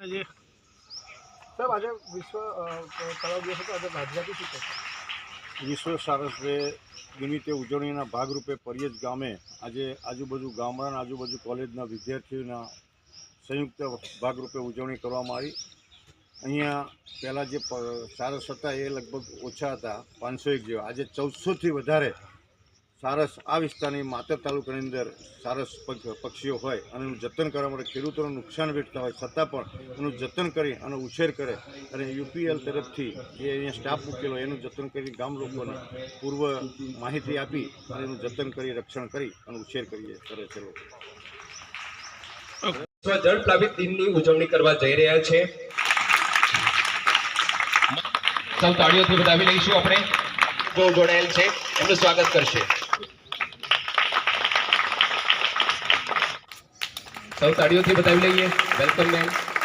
આજે સાહેબ આજે વિશ્વ તળાવ દિવસ હતો. આજે રાજ્યાથી શું કહેશો વિશ્વ સારસ ડે નિમિત્તે ઉજવણીના ભાગરૂપે પરિયજ ગામે આજે આજુબાજુ ગામડાના આજુબાજુ કોલેજના વિદ્યાર્થીઓના સંયુક્ત ભાગરૂપે ઉજવણી કરવામાં આવી. અહીંયા પહેલાં જે સારસ હતા એ લગભગ ઓછા હતા પાંચસો એક જેવા. આજે ચૌદસોથી વધારે સારસ આ વિસ્તારની માતર તાલુકાની અંદર સારસ પક્ષીઓ હોય અને એનું જતન કરવા માટે ખેડૂતોનું નુકસાન વેઠતા હોય છતાં પણ એનું જતન કરી અને ઉછેર કરે અને યુપીએલ તરફથી જે અહીંયા સ્ટાફ મૂકેલો એનું જતન કરી ગામ લોકોને પૂર્વ માહિતી આપી અને એનું જતન કરી રક્ષણ કરી અને ઉછેર કરીએ કરે છે લોકો. જળ પ્લાવિત દિનની ઉજવણી કરવા જઈ રહ્યા છે. સૌ તાળીઓથી બતાવી લઈશું આપણે. જો જોડાયેલ છે. એમનું સ્વાગત કરશે. સૌ તાળીઓથી બતાવી લઈએ. Welcome ma'am